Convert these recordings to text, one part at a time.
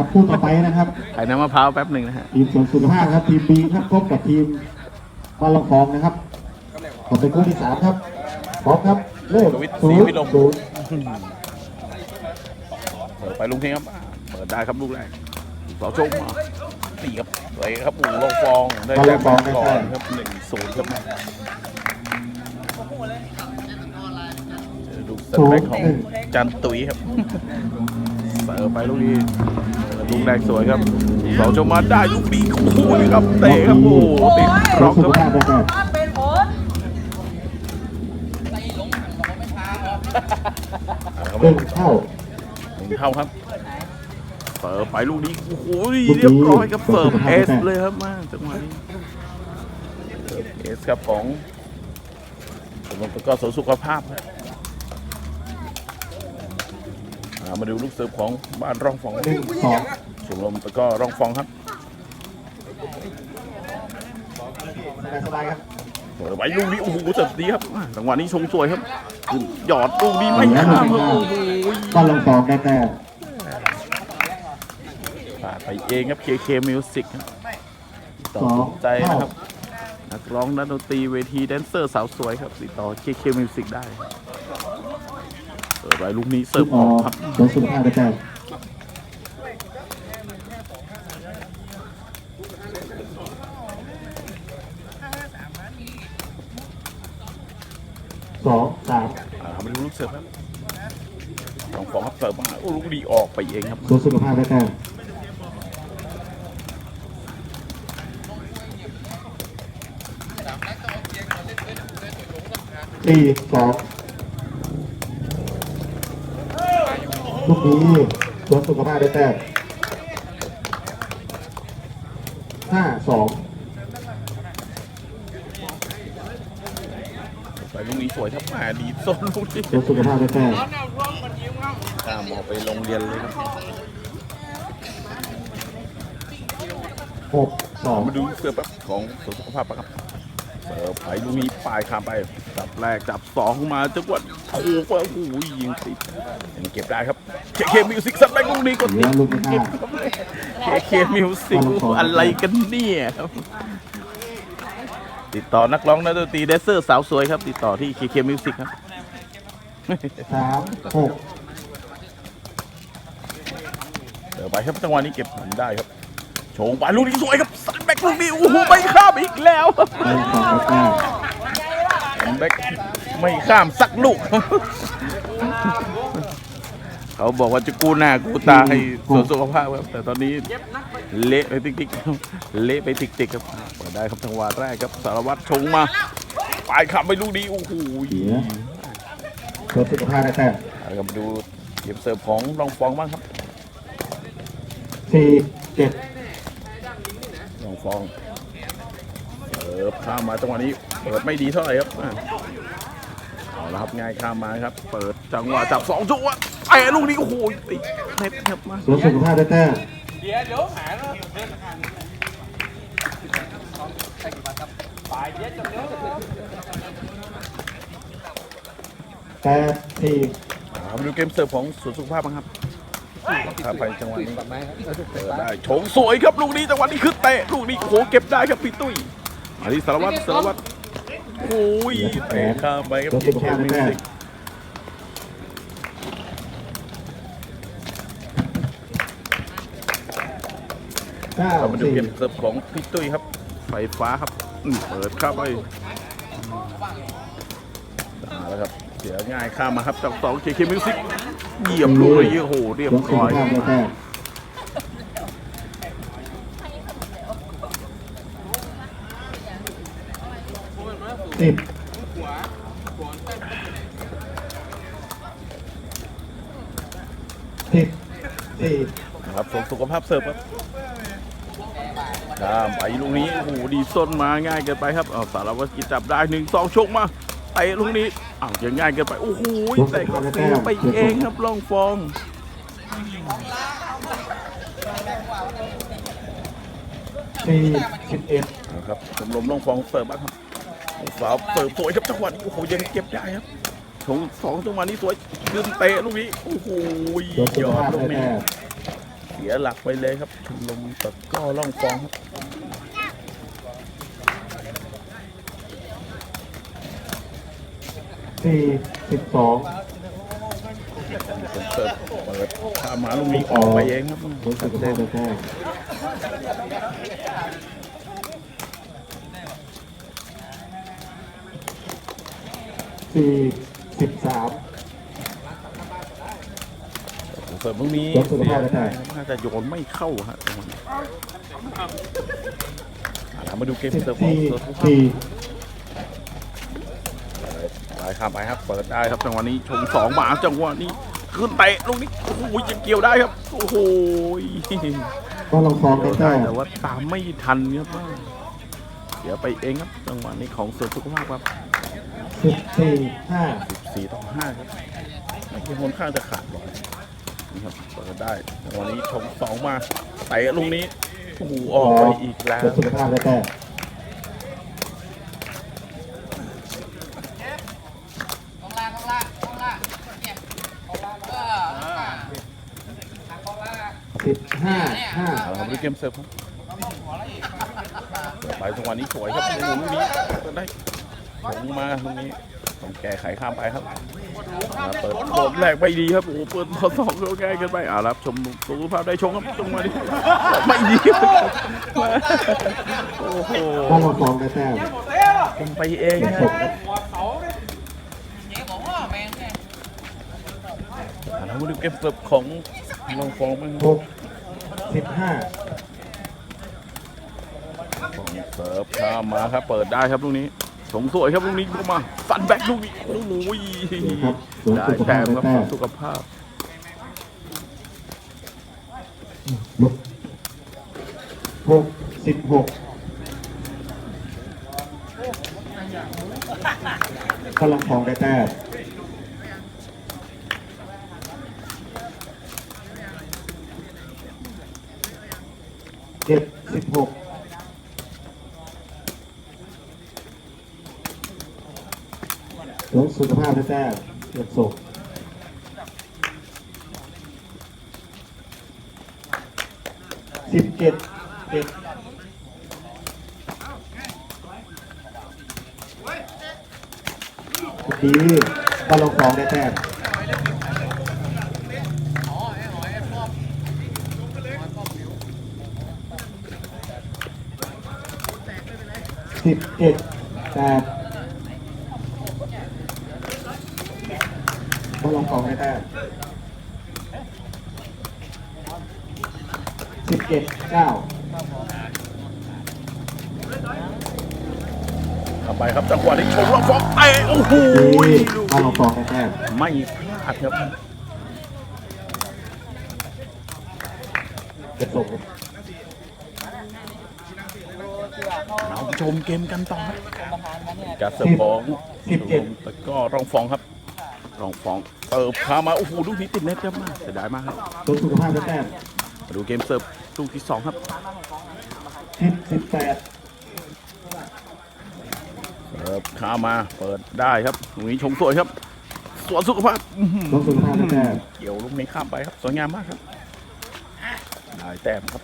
ครับคู่ต่อไปนะครับไข่น้ำมะพร้าวแป๊บหนึ่งนะฮะทีมสวนสุขภาพครับทีมบีครับพบกับทีมบ้านลำฟองนะครับต่อไปคู่ที่สามครับพร้อมครับเริ่มศูนย์ศูนย์เปิดไปลุงเทงครับอ่าเปิดได้ครับลูกแรกสองชกมาตีครับสวยครับอู่ลงฟองได้แต้มก่อนครับหนึ่งศูนย์ครับเจอลูกสเปคของจันตุ๋ยครับเสิร์ฟไปลูกนี้ ลูกแรกสวยครับสองชกมาได้ลูกนี้โอ้โหครับเตะครับโอ้โหติดสรวอนบสุคขรับภาพได้แต้มเป็นผลหนึ่งเข้าหนึ่งเท่าครับเสิร์ฟไปลูกนี้โอ้โหเรียบร้อยครับเสิร์ฟเอสเลยครับมาจังหวะนี้เสิร์ฟเอสครับของผมลงตะกร้อสวนสุขภาพครับอ่ามาดูลูกเสิร์ฟของบ้านร่องฟองหนึ่ง สองชมรมตะกร้อร่องฟองครับสบายๆครับเสิร์ฟไปลูกนี้โอ้โหเสิร์ฟดีครับอ่าจังหวะนี้ชงสวยครับหยอดลูกนี้ไม่ข้ามครับโอ้โหบ้านลำฟองได้แต้มฝากไปเองครับ KK Music ครับติดต่อสองสนใจเข้านะครับนักร้องนักดนตรีเวทีแดนเซอร์สาวสวยครับติดต่อ KK Music ได้เปิดไว้ลูกนี้เสิร์ฟออกครับสวนสุขภาพได้แต้มสองสาม อ่ามาดูลูกเสิร์ฟครับสองฟองครับเสิร์ฟมาโอ้ลูกดีออกไปเองครับสวนสุขภาพได้แต้สี่สองลูกนี้สวนสุขภาพได้แต้มห้าสอง ไปลูกนี้ส วยครับมาดีส้นลูกนี้สวนสุขภาพได้แต้มข้ามออกไปโรงเรียนเลยครับหกสองมาดูเสิร์ฟครับของสวนสุขภาพปะครับเสิร์ฟไปลูกนี้ปลายข้ามไปจับแรกจับสองมาจังหวะโอ้โหโอ้โหยิงติดยังเก็บได้ครับ KK Music สับแรกลูกนี้กดเหลืติอดลูกที่ห้าเคเคมิวสิกอะไรกันเนี่ยครับ ติดต่อนักร้องนักดนตรีแดนเซอร์สาวสวยครับ ติดต่อที่เคเคมิวสิกครับสามหกเดี๋ยวไปครับจังหวะนี้เก็บผลได้ครับโฉงไปลูกนี้สวยครับสันแบ็กลูกนี้โอ้โหไม่ข้ามอีกแล้วไปสองได้แต้มสันแบ็กไม่ข้ามสักลูก เขาบอกว่าจะกู้หน้ากู้ตาให้สวนสุขภาพครับ แต่ตอนนี้เละไปติ๊กติ๊กเละไปติ๊กติ๊กครับเปิดได้ครับจังหวะแรกครับสารวัตรชงมาปลายขับไปลูกนี้โอ้โหเสียสวนสุขภาพได้แต้มเอาครับมาดูเกมเสิร์ฟของรองฟองบ้างครับสี่เจ็ดรองฟองเสิร์ฟข้ามมาจังหวะนี้เปิดไม่ดีเท่าไหร่ครับอะเอาละครับง่ายข้ามมาครับ เปิดจังหวะจับสองจัง หวะไอ้ลูกนี้โอ้โหติดเน็ตครับมาสวนสุขภาพได้แต้มเดี๋ยวเดี๋ยวหาแล้วไปเดี๋ยวจะเดี๋ยวแปดสี่เอามาดูเกมเสิร์ฟของสวนสุขภาพบ้างครับข้ามไปจังหวะนี้เปิดได้โฉงสวยครับลูกนี้จังหวะนี้คือเตะลูกนี้โอ้โหเก็บได้ครับพี่ตุ้ยมาที่สารวัตรสารวัตรโอ้ยเตะข้ามไปครับเคเคมิวสิก เก้าเรามาดูสี่ เกมเสิร์ฟของพี่ตุ้ยครับ ไฟฟ้าครับอืมเปิดเข้าไปเอาแล้วครับ เสียง่ายข้ามมาครับจากสองเคเคมิวสิกเหยียบลูกเลยโอ้โหเรียสบวนสุร้ขอยภาพได้แต้มสิบสิบสี่นะครับส่งสุขภาพเสิร์ฟครับ ข้ามไปลูกนี้ โอ้โห ดีส้นมาง่ายเกินไปครับเอาสารวัตรกิจจับได้หนึ่งสองชกมาเตะลูกนี้อ้าวยังง่ายเกินไป โอ้โหแต่ก็เสียไปเองครับล่องฟองสี่สิบเอ็ดนะครับชมรมล่องฟองเสิร์ฟบ้างครับสาวเสิร์ฟสวยครับจังหวะนี้โอ้โหยังเก็บได้ครับชงสองจังหวะนี้สวยยืนเตะลูกนี้ โอ้โหสวนสุยขอดภาพลูกได้นี้แต้ม สียหลักไปเลยครับชมตะก้อล่องฟองครับสี่สิบสองเสิร์ฟเปิดข้ามาลูกนี้ออกไปเองครับผลสุขภาพได้แต้มสี่สิบสาม เสิร์ฟลูกนี้ยกสุขภาพได้น่าจะโยนไม่เข้าฮะจังหวะนี้อะเรามาดูเกมสิบเสิร์ฟของสี่เสิร์ฟครับสี่ไปข้ามไปครับเปิดได้ครับจังหวะนี้ชงสองมาจังหวะนี้ขึ้นเตะลูกนี้โอ้โหยังเกี่ยวได้ครับโอ้โหก็ลองฟองได้ได้แต้มแต่ว่าตามไม่ทันครับเดี๋ยวไปเองครับจังหวะนี้ของเสริมสุขภาพครับสิบสี่ห้า14ต่อ5ครับไม่คิดค่อนข้างจะขาดร้อย นี่ครับเปิดได้จังหวะนี้ชงสองมาเตะลูกนี้โอ้โหออกไปอีกแล้วผลสุขภาพได้แต้มข้างล่างข้างล่างข้างล่างเนี่ยข้างล่างเออข้างล่างสิบห้าห้าเอาละครับดูเกมเสิร์ฟครับเปิดไปจังหวะนี้สวยครับโอ้โหลูกนี้เปิดได้ชงมาลูกนี้ต้องแก้ไขข้ามไปครับอ่า เปิดโดดแรกไม่ดีครับ โอ้เปิดพอสองก็แก้กันไปอ่ารับชมสุขภาพได้ชงครับจังหวะนี้ไม่ดีโอ้โหก็ลองฟองได้แต้มเป็นไปเองครับเจ๊บอกว่าแมงเนี่ยเราดูเกมเสิร์ฟของลองฟองมั้างหกสิบห้าเสิร์ฟข้ามมาครับ เปิดได้ครับลูกนี้ สงสวยครับลูกนี้เข้ามาสันแบ็กลูกนี้โอ้โหครับสวนได้สุขแต้ภาพมได้ครับแต้มสุขภาพลุกหกสิบหกก็ลองฟองได้แต้มเจ็ดสิบหก สุขภาพแต้มเก็บศพสิบเจ็ดเจ็ดดีบอลงฟองได้แต้มสิบเจ็ดแปดบอลลงฟองได้แต้มสิบเจ็ดเก้า เข้าไป ครับจังหวะนี้ชมลองฟองเตะโอ้โหดีลูกบอลลงฟองได้แต้มไม่พลาดครับเก็บศพเราชมเกมกันต่อครับการเสิร์ฟของตะก็รองฟองครับรองฟองเสิร์ฟพามาโอ้โหลูกนี้ติดเน็ตครับมากเสียดายมากครับตัวสุขภาพได้แต้มมาดูเกมเสิร์ฟลูกที่สองครับสิบสิบแปดเสิร์ฟข้ามมาเปิดได้ครับลูกนี้ชงสวยครับ สวนสุขภาพอื้อหือตัวสุขภาพได้แต้มเกี่ยวลูกนี้ข้ามไปครับสวยงามมากครับได้แต้มครับ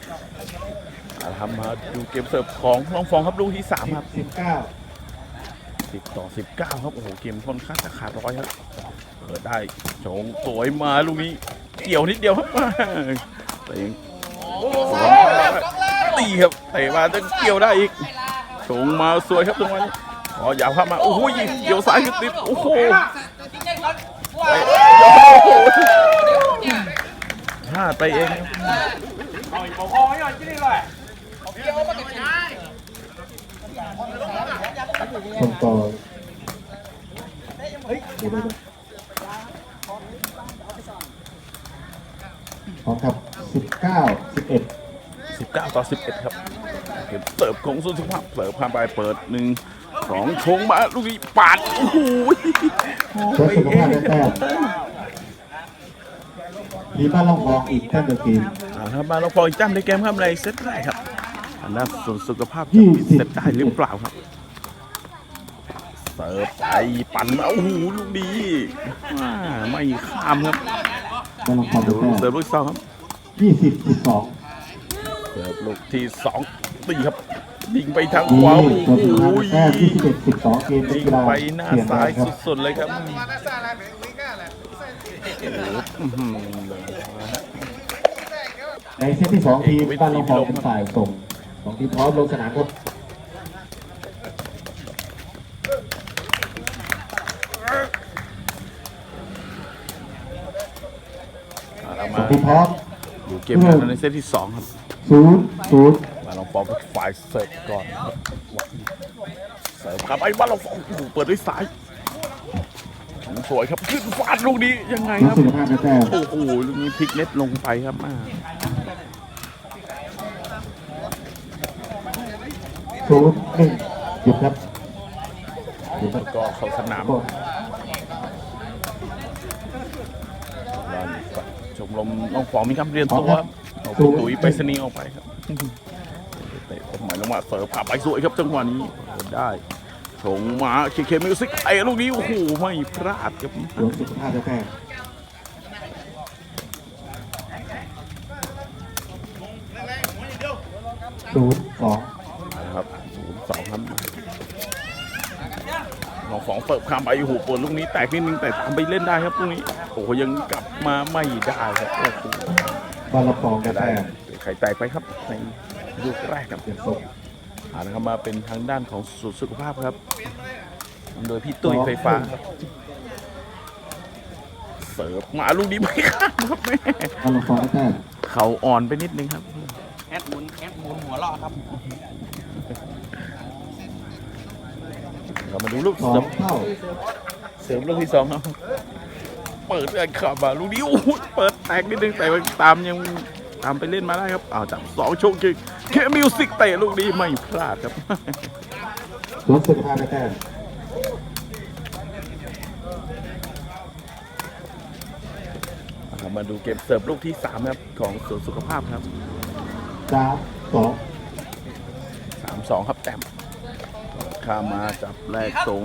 เอาละครับมาดูเกมเสิร์ฟของรองฟองครับลูกที่สามสิครับบสิบเก้าสิบต่อสิบเก้าครับโอ้โหเกมค่อนข้างจะขาดร้อยครับเปิดได้ชงสวยมาลูกนี้เกี่ยวนิดเดียวครับแต่ยังสวนตีครับเตะมาจะเกี่ยวได้อีกชงมาสวยครับตรงนี้ อ๋ออย่าพลามา โอ้โหเกี่ยวซ้ายขึ้นติด โอ้โหห้าเตะโอ้โหพลาดไปเองครับบอกพ่อไม่ยอมกินเลยเกี่ยวมาเก็บได้คนต่อเฮ้ยเดี๋ยวเดี๋ยวเดี๋ยวพร้อมครับสิบเก้าสิบเอ็ด19 ต่อ 11 ครับเสิร์ฟของสุนทรภาพเสิร์ฟผ่านไปเปิดหนึ่ง สองชงมาลูกนี้ปาดโอ้โหตัวสุขภาพได้แต้มมีบ้านล่องฟองอีกแต้มเดียวทีมเอาครับมาลองฟองอีกจ้ำในเกมครับในเซตแรกครับอันนั้นส่วนสุขภาพจะปิดเซตได้หรือเปล่าครับเสิร์ฟไปปั่นมาโอ้โหลูกดีอ่าไม่ข้ามครับบ้านล่องฟองได้แต้เสิร์ฟลูกที่สองครับยี่สิบสิบสองเสิร์ฟลูกที่สองตีครับ ยิงไปทางดีขวาส่วนสุดท้ายโอ้ยแต้มยี่สิบเอ็ดสิบสองเกมเป็นยิงกีฬาไปหน้าเปลี่ยนแปลซ้ายงครับสุดๆเลยครับอื้อหือในเซตที่สองทีมบ้านลำพองเป็นฝ่ายส่งสองทีมพร้อมลงสนามครับเอาละสอมางทีมพร้อมอยู่เกมกันในเซตที่สองครับศูนย์ศูนย์บ้านเราฟองเป็นฝ่ายเสิร์ฟก่อนครับเสิร์ฟครับไอ้บ้านเราฟองโอ้โหเปิดด้วยซ้ายสวยครับขึ้นฟาดลูกนี้ยังไงรู้ครับสึกภาพนะแต้มโอ้โหลูกนี้พลิกเน็ตลงไปครับอ่าศูนย์หนึ่งหยุดครับหยุดครับก็เข้าสนามก็ชมรมน้องฟองมีคำเรียนตัวเอาคุณตุ๋ยไปสนีย์ออกไปครับ เตะหมายลงมาเสิร์ฟขับไปสวยครับจังหวะนี้ได้ชงมาเคเคมิวสิกไอ้ลูกนี้โอ้โหไม่พลาดครับรู้สึกภาพนะแต้มศูนย์สองนะครับศูนย์สองครับน้องฟองเสิร์ฟข้ามไปโอ้โหเปิดลูกนี้แตกนิดนึงแต่ตามไปเล่นได้ครับลูกนี้โอ้โหยังกลับมาไม่ได้ครับโอ้โหบ้านลำพองจะนะได้แต้มไข่แตกไปครับใน ลูกแรกครับเปลี่ยนส่งอ่านะครับมาเป็นทางด้านของสุสุขภาพครับ โดยพี่ตุ้ยไฟฟ้าครับเสิร์ฟมาลูกนี้ไม่ข้ามครับแม่บ้านลำพองนะแต้มเขาอ่อนไปนิดนึงครับ แอดหมุนแอดหมุนหัวเราะครับเรามาดูลูกสอเสริงมเท่าเสริมลูกที่สองครับเปิดกันขับมาลูกนี้โอ้โหเปิดแตกนิดนึงแต่ว่าตามยังตามไปเล่นมาได้ครับอ้าวจับสองโชคจริง เคมิวสิกเตะลูกนี้ไม่พลาดครับรู้สึกภาพนะแต้มครับมาดูเกมเสิร์ฟลูกที่สามครับ ของสวนสุขภาพครับสามสองสามสองครับแต้มข้ามมาจับแรกตรง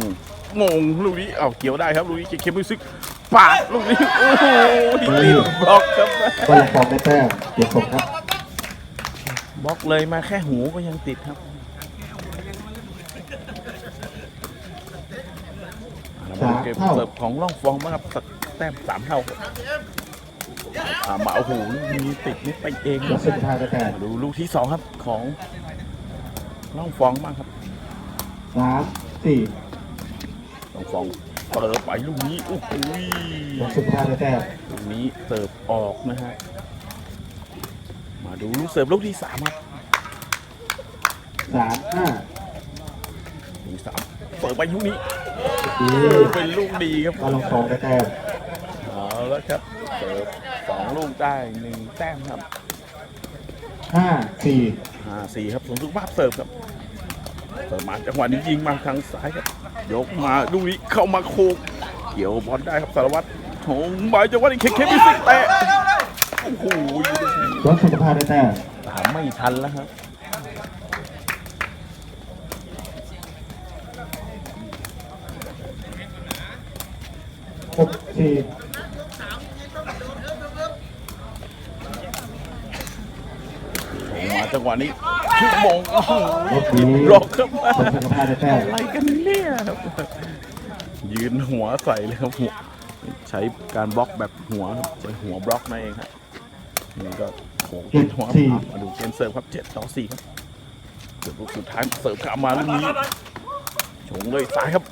งงลูกนี้เอาเกี่ยวได้ครับลูกนี้เคมิวสิกปาดลูกนี้โอ้โหที่ติดบล็อกครับบ้านลำพองนะแต้มเปลี่ยนส่งครับ บล็อกเลยมาแค่หูก็ยังติดครับเอาละมาดูเกมเสิร์ฟของล่องฟองบ้างครับสักแต้มสามเท่าครับอ่ามาโอ้โหลูกนี้ติดนี่ไปเองครู้รับสึกภาพนะแต้มมาดูลูกที่สองครับของล่องฟองบ้างครับสามสี่ล่องฟองเปิดไปลูกนี้โอ้โหรู้สึกภาพนะแต้มลูกนี้เสิร์ฟออกนะฮะ มาดูลูกเสิร์ฟลูกที่สามครับสามห้าลูกที่สามเปิดไปลูกนี้ดีเป็นลูกดีครับบ้านลำพองนะแต้มเอาแล้วครับเสิร์ฟสองลูกได้หนึ่งแต้มครับห้าสี่ห้าสี่ครับสมทุกภาพเสิร์ฟครับเสิร์ฟมาจังหวะนี้ยิงมาทางซ้ายครับ ยกมาลูกนี้เข้ามาโคกเกี่ยวบอลได้ครับสารวัตรโถงบายจังหวะนี้เคเคมิสิกเตะ โอ้โหรถสุขภาพได้แต้มตามไม่ทันแล้วครับหกสี่โถงมาจังหวะนี้ชั่วโมงโอ้โหรถนี้บล็อกครับรถสุขภาพได้แต้มอะไรกันเนี่ยครับยืนหัวใส่เลยครับหัวใช้การบล็อกแบบหัวครับใช้หัวบล็อกนั่นเองครับ นี่ก็โขกติดหัวมาดูเกมเสิร์ฟครับเจ็ดต่อสี่ครับเสิร์ฟลูกสุดท้ายเสิร์ฟกลับมาลูกนี้ชงเลยซ้ายครับ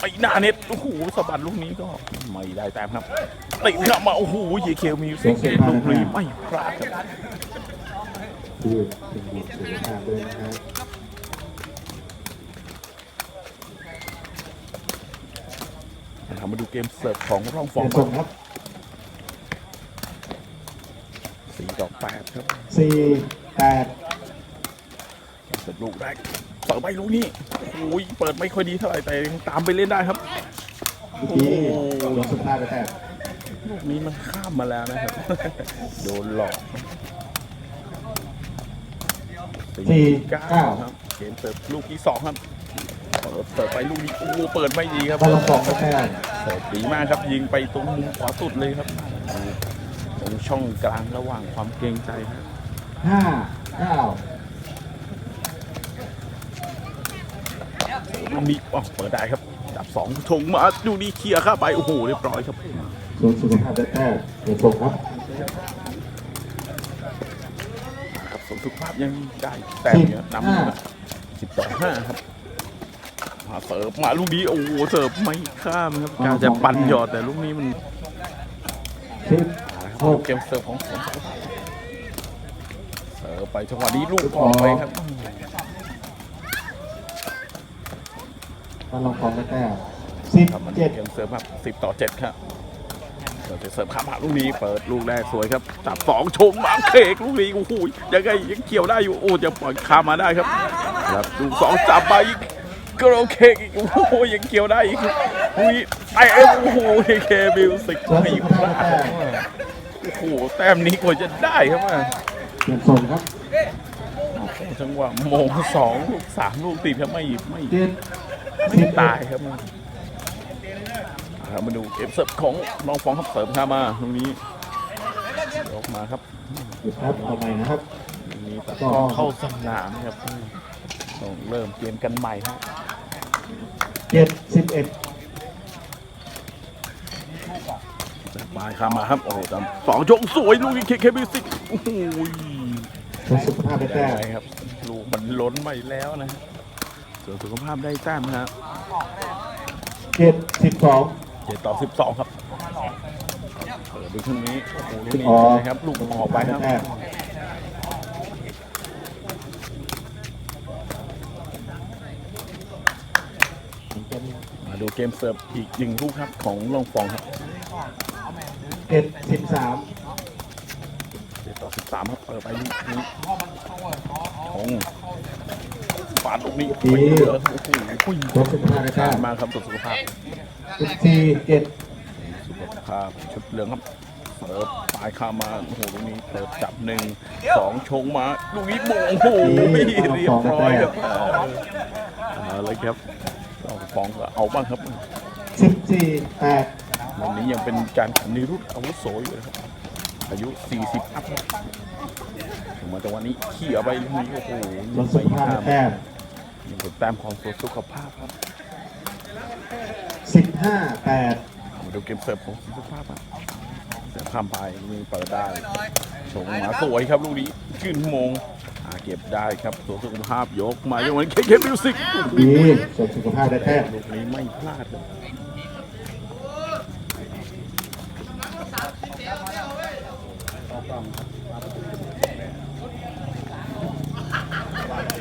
ไปหน้าเน็ตโอ้โหสะบัดลูกนี้ก็ไม่ได้แต้มครับติดกลับมาโอ้โหเยเคลมิวสิกลูกนี้ไม่พลาดครับคือเป็นบุตรสุขภาพด้วยนะครับนะครับมาดูเกมเสิร์ฟของร่องฟเปอลี่งยนส่งครับ สี่ต่อแปดครับสี่แปดเสิร์ฟลูกแรกเปิดไปลูกนี้โอ้ยเปิดไม่ค่อยดีเท่าไหร่แต่ยังตามไปเล่นได้ครับเมื่อกี้รถสุขภาพได้แต้มลูกนี้มันข้ามมาแล้วนะครับ โดนหลอกสี่เก้าเก้าครับเกมเสิร์ฟลูกที่สองครับเปิดเสิร์ฟไปลูกนี้โอ้โหเปิดไม่ดีครับบ้านลำพองได้แต้มเสิร์ฟดีมากครับยิงไปตรงมุมขวาสุดเลยครับ จังรงช่องกลางระหว่างความเกรงใจครับห้าเก้าลูกนี้อ๋อเปิดได้ครับ ดับสองชงมาดูนี่เคลียร์เข้าไป โอ้โห เรียบร้อยครับส่วนสุขภาพได้แต้มเดี๋ยวส่งครับครับสมสุขภาพยังได้แต้มเนี่ยนำอยู่นะสิบต่อห้าครับมาเสิร์ฟมาลูกนี้โอ้โหเสิร์ฟไม่ข้ามครับการจะปั่นหยอดแต่ลูกนี้มัน สิบหกเกมเสิร์ฟของสมสุขภาพเสิร์ฟไปจังหวะนี้ลูกออกไปครับมาลองฟองได้แต้มสิบครับมันเจ็ดเกมเสิร์ฟครับสิบต่อเจ็ดครับเราจะเสิร์ฟข้ามหาลูกนี้เปิดลูกแรกสวยครับจับสองชงมาเคกลูกนี้โอ้โหยังไงยังเกี่ยวได้อยู่โอ้จะปล่อยข้ามมาได้ครับครับลูกสองจับไปอีกก็โอเคอีกโอ้โหยังเกี่ยวได้อีกลูกนี้ไอ้โอ้โหเคบิลสิกส่วนไม่สุพขภาพลาได้ดแต้มโอ้โหแต้มนี้กว่าจะได้ครับว่าเปลี่ยนส่งครับจังหวะโมงสองลูกสามลูกติดครับไม่ไม่เจ็ดไม่สิบตายครับมันครับมาดูเกมเสิร์ฟของน้องฟองครับเสริมเข้ามาตรงนี้ออกมาครับหยุดครับเอาใหม่นะครับตรงนี้ตัดกล้องเข้าสนามครับต้องเริ่มเกมกันใหม่ครับเจ็ดสิบเอ็ด ปลายเข้ามาครับโอ้โหจำสองชงสวยลูกนี้เคเคบิสิกโอ้โหส่วนสุขภาพได้แต้มได้ครับลูกมันล้นไปแล้วนะส่วนสุขภาพได้แต้มนะครับเจ็ดสิบสองเจ็ดต่อสิบสองครับเปิดดูช่วงนี้โอ้โหลูกนี้อ๋อนะครับลูกออกไปครับแต้มมาดูเกมเสิร์ฟอีกหนึ่งลูกครับของลองฟองครับ เจ็ดสิบสามเจ็ดต่อสิบสามครับเปิดไปลูกนี้ชงปาดลูกนี้ไม่เหลือโอ้โหพุ่งส่วนสุขภาพได้แต้ขามดมาครับสุขภาพสิบสี่เจ็ดสุขภาพชุดเหลืองครับเสิร์ฟปลายข้ามาโอ้โหลูกนี้เปิดจับหนึ่งสองชงมาลูกนี้โมงโอ้โหเรียบร้อยครับเอาเลยครับลองฟองก็เอาบ้างครับสิบสี่แปด วันนี้ยังเป็นการแข่งในรุ่นอาวุโสอยู่นะครับ อายุ 40 อัพครับถึงมาจังหวะนี้ขี่เอาไปลูกนี้โอ้โหส่วนสุขภาพได้แต้มยังเป็นแต้มของตัวสุขภาพครับสิบห้าแปดมาดูเกมเสิร์ฟของสุขภาพครับเสิร์ฟข้ามไปมือเปิดได้ชงมาสวยครับลูกนี้ขึ้นโมงอ่าเก็บได้ครับตัวสุขภาพยกมาอย่างวันเคเคมิวสิกดีส่วนสุขภาพได้แต้มลูกนี้ไม่พลาด ครับ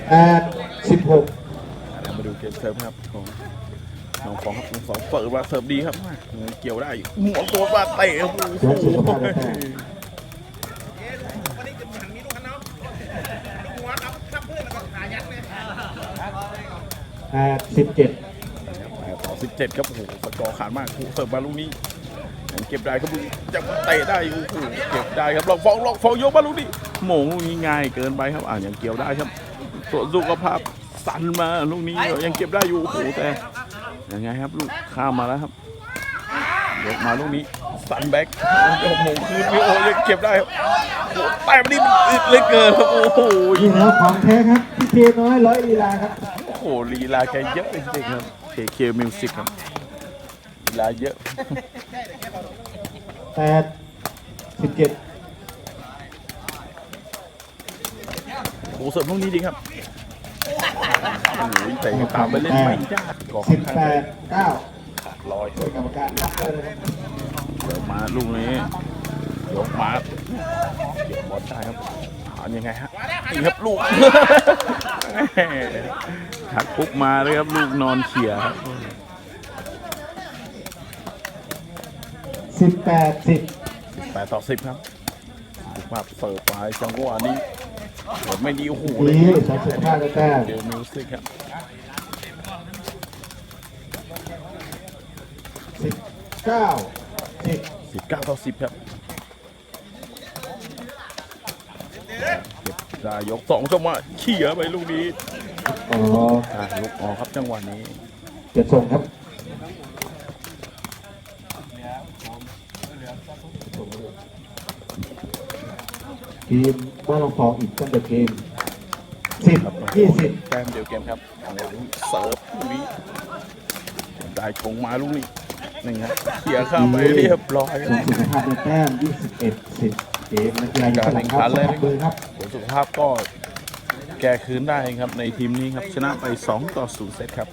แปดสิบหกเรามาดูเกมเสิร์ฟครับของน้องฟองครับน้องฟองเปิดว่าเสิร์ฟดีครับเกี่ยวได้หัวตัวมาเตะโอ้โหส่วนสุขภาพได้แต้มแปดสิบเจ็ดแปดต่อสิบเจ็ดครับโอ้โหสกอร์ขาดมากคู่เสิร์ฟมาลูกนี้ยัง เก็บได้ครับลูกนี้จะมาเตะได้โอ้โหเก็บได้ครับลองฟองลองฟองยกมาลูกนี้โมงลูกนี้ง่ายเกินไปครับอ่ายังเกี่ยวได้ครับส่วนสุขภาพสั่นมาลูกนี้ยังเก็บได้อยู่โอ้โหแต่ยังไงครับลูกข้ามมาแล้วครับยกมาลูกนี้สันแบ็กโอ้โหคืนนี้โอ้ยังเก็บได้ครับโอ้โหแต่มันนี่มันอึดเหลยเกินครับโอ้โหนี่แล้วของแท้ครับพี่เคน้อยร้อยลีลาครับโอ้โหลีลาแกเยอะจริงๆครับ KK Music ครับ ลีลาเยอะแปดสิบเจ็ดโอ้โหเสิร์ฟพวกนี้ดีครับโอ้โหแต่ยังตามไปเล่นไม่ยากกองสิบข้างแปดเก้าขาดลอยโดยกรรมการนับเลยนะครับเสิร์ฟมาลูกนี้ยกมาเก็บบอลได้ครับหายังไงฮะนี่ครับลูกหักปุ๊บมาเลยครับลูกนอนเขี่ยครับ สิบแปดสิบแปดต่อสิบครับสุภาพเสิร์ฟไปจังหวะนี้เสิร์ฟไม่ดีโอ้โหเลยดีสองสุขภาพได้แต้มเจอมิวสิกครับสิบเก้าสิบสิบเก้าต่อสิบครับเก็บได้ยกสองจังหวะเขี่ยไปลูกนี้อ๋ออ่าลูกออกครับจังหวะนี้เจ็ดส่งครับ ทีมมาลองฟองอีกตั้งแต่เกมสิบครับยี่สิบแต้มเดียวเกมครับจังหวะนี้เสิร์ฟลูกนี้ได้ชงมาลูกนี้นี่ครับเขี่ยข้ามไปเรียบร้อยคส่รัวนบสุขภาพในแต้มยี่สิบเอ็ดสิบเกมนักกีฬาอยู่ข้างหลังครับการแข่งขันเลยสนับมือครับผลสุขภาพก็แก้คืนได้ครับในทีมนี้ครับชนะไป 2 ต่อ 0 เซตครับ